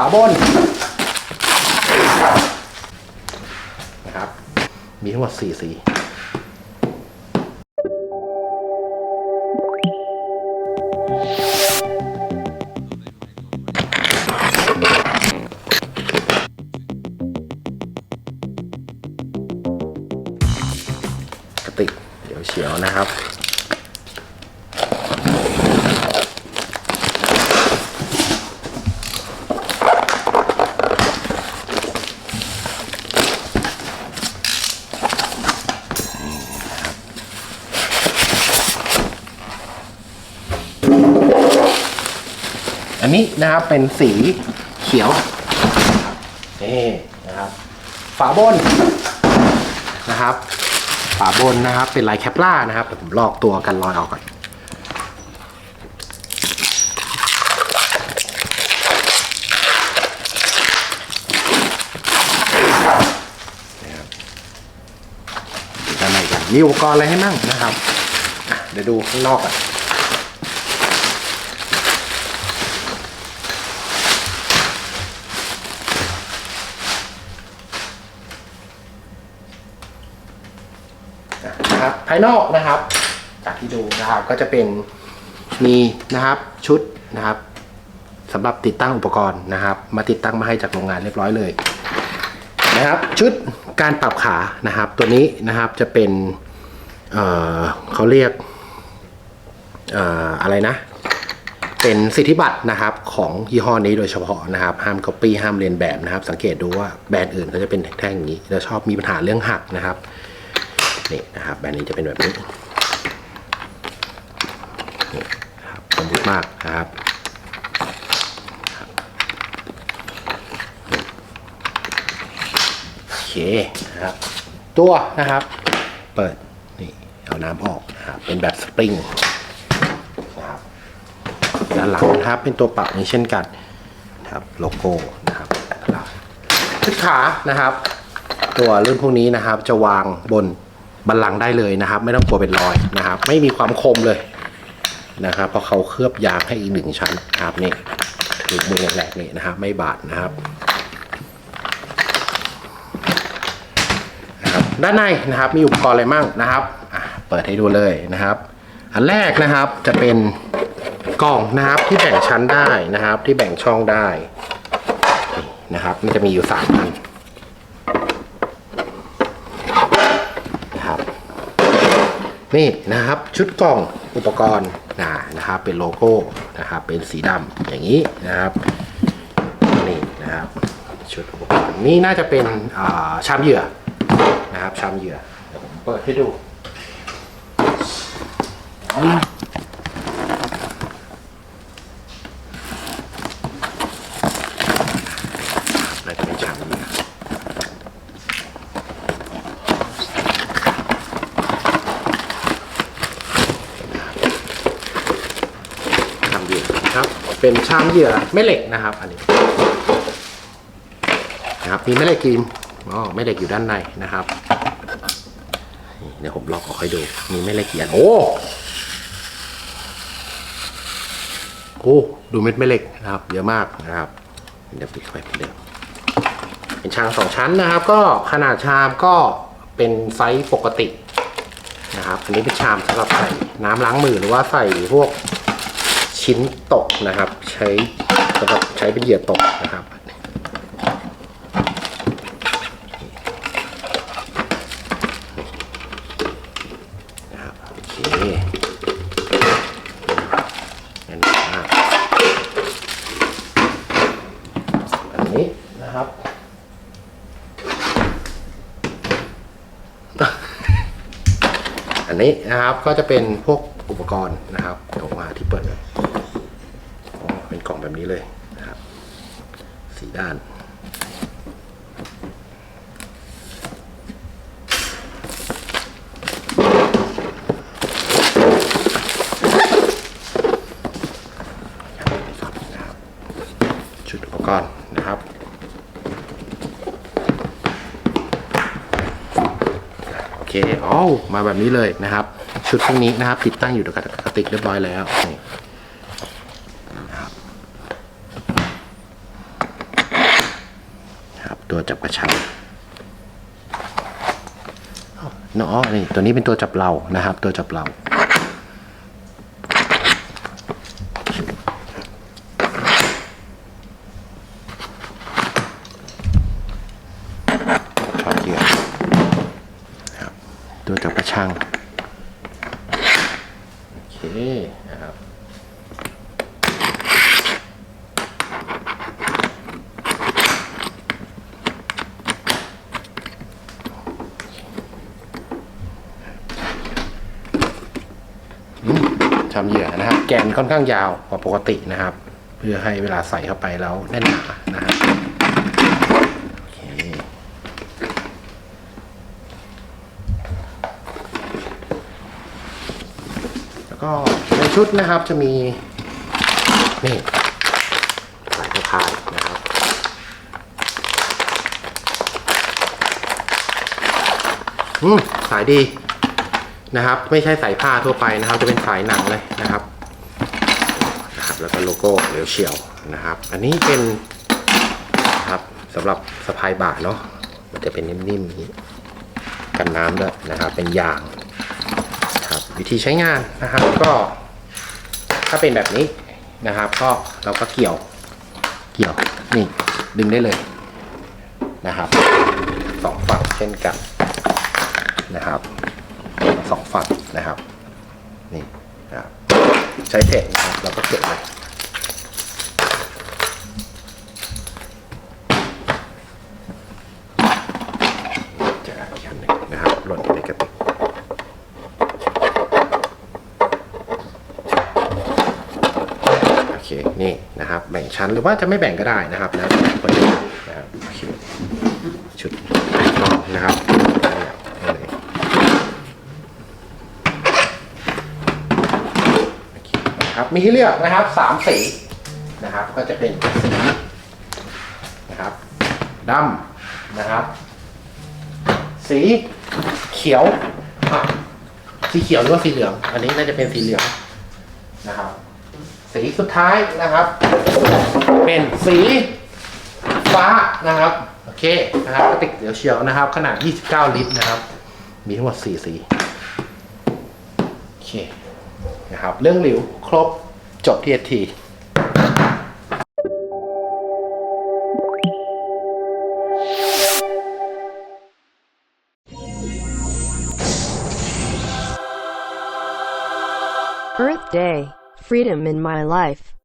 ฝาบนนะครับ มีทั้งหมดสี่สีกระติก เดี๋ยวเฉียวนะครับ นนี้นะครับเป็นสีเขียวนี่นะครับฝาบนนะครับฝาบนนะครับ เป็นลายแคปล่านะครับผมลอกตัวกันรอยออกก่อนนะครับดูด้านในกันมีอุปกรณ์อะไรให้มั่งนะครับ เดี๋ยวดูข้างนอกก่อน นะครับ ภายนอกนะครับ จากที่ดูนะครับก็จะเป็นมีนะครับชุดนะครับสำหรับติดตั้งอุปกรณ์นะครับ มาติดตั้งมาให้จากโรงงานเรียบร้อยเลยนะครับชุดการปรับขานะครับ ตัวนี้นะครับจะเป็นเเขาเรียกออะไรนะ เป็นสิทธิบัตรนะครับของยี่ห้อนี้โดยเฉพาะนะครับ ห้าม copy ห้ามเรียนแบบนะครับ สังเกตดูว่าแบรนด์อื่นเขาจะเป็นแท่งอย่างนี้ แล้วชอบมีปัญหาเรื่องหักนะครับ นี่นะครับแบรนด์นี้จะเป็นแบบนี้นี่ครับสมบูรณ์มากนะครับโอเคนะครับ ตัวนะครับ เปิดนี่เอาน้ำออกนะครับเป็นแบบสปริงนะครับด้านหลังนะครับเป็นตัวปรับนี้เช่นกันนะครับโลโก้นะครับชุดขานะครับ ตัวรุ่นพวกนี้นะครับจะวางบน บันลังก์ได้เลยนะครับ ไม่ต้องกลัวเป็นรอยนะครับ ไม่มีความคมเลยนะครับ เพราะเขาเคลือบยางให้อีกหนึ่งชั้นครับนี่ถือมือแหลกๆนี่นะครับ ไม่บาดนะครับด้านในนะครับมีอุปกรณ์อะไรมั่งนะครับเปิดให้ดูเลยนะครับ อันแรกนะครับจะเป็นกล่องนะครับที่แบ่งชั้นได้นะครับ ที่แบ่งช่องได้นี่นะครับ มันจะมีอยู่สามอัน นะครับ นี่นะครับชุดกล่องอุปกรณ์นะนะครับเป็นโลโก้นะครับเป็นสีดำอย่างนี้นะครับนี่นะครับชุดอุปกรณ์นี่น่าจะเป็นชามเหยื่อนะครับชามเหยื่อเดี๋ยวผมเปิดให้ดูน่าจะเป็นชามเหยื่อ ชามเหยื่อ นะครับ เป็นชามเหยื่อแม่เหล็กนะครับ อันนี้นะครับมีแม่เหล็กกิมอ๋อแม่เหล็กอยู่ด้านในนะครับเดี๋ยวผมลอกออกให้ดู มีแม่เหล็กกี่อันโอ้โอ้ดูเม็ดแม่เหล็กนะครับ เยอะมากนะครับเดี๋ยวปิดเข้าไปเหมือนเดิมเป็นชามสองชั้นนะครับ ก็ขนาดชามก็เป็นไซส์ปกตินะครับ อันนี้เป็นชามสำหรับใส่น้ำล้างมือหรือว่าใส่พวก ชิ้นตกนะครับ ใช้สำหรับใช้เป็นเหยื่อตกนะครับนะครับโอเคอันนี้อันนี้นะครับอันนี้นะครับก็จะเป็นพวกอุปกรณ์นะครับเดี๋ยวมาที่เปิดเลยอ๋อเป็น กล่องแบบนี้เลยนะครับสีด้าน ชุดอุปกรณ์นะครับโอเคอ๋อมาแบบนี้เลยนะครับ ชุดพวกนี้นะครับ ติดตั้งอยู่ในกระติกเรียบร้อยแล้วนี่นะครับ ตัวจับกระชังเนาะนี่ตัวนี้เป็นตัวจับเรานะครับ ตัวจับเราช็อตเดียวตัวจับกระชัง โอเคนะครับ ชำเหยื่อนะครับ แกนค่อนข้างยาวกว่าปกตินะครับ เพื่อให้เวลาใส่เข้าไปแล้วแน่นหนานะครับแล้วก็ในชุดนะครับจะมีนี่สายสะพายนะครับอืมสายดี นะครับ ไม่ใช่สายผ้าทั่วไปนะครับ จะเป็นสายหนังเลยนะครับนะครับ แล้วก็โลโก้เรียวเชียวนะครับ อันนี้เป็นนะครับสำหรับสะพายบ่าเนาะมันจะเป็นนิ่มๆนี้กันน้ำด้วยนะครับ เป็นยางครับวิธีใช้งานนะครับก็ถ้าเป็นแบบนี้นะครับ ก็เราก็เกี่ยวเกี่ยวนี่ดึงได้เลยนะครับสองฝั่งเช่นกันนะครับ สองฝั่งนะครับ นี่นะครับใช้เสร็จนะครับเราก็เก็บเลยจะอีกอันหนึ่งนะครับหล่นอยู่ในกระติกโอเคนี่นะครับ แบ่งชั้นหรือว่าจะไม่แบ่งก็ได้นะครับแล้วแต่คนะนะครับโอเคชุดนะครับ มีให้เลือกนะครับสามสีนะครับ ก็จะเป็นสีนะครับดำนะครับ สีเขียวสีเขียวหรือว่าสีเหลือง อันนี้น่าจะเป็นสีเหลืองนะครับ สีสุดท้ายนะครับ เป็นสีฟ้านะครับโอเคนะครับกระติกเดี๋ยวเชียวนะครับ ขนาด 29 ลิตรนะครับ มีทั้งหมด 4 สีโอเค นะครับ เรื่องหลิวครบจบที่ที Earth Day, freedom in my life.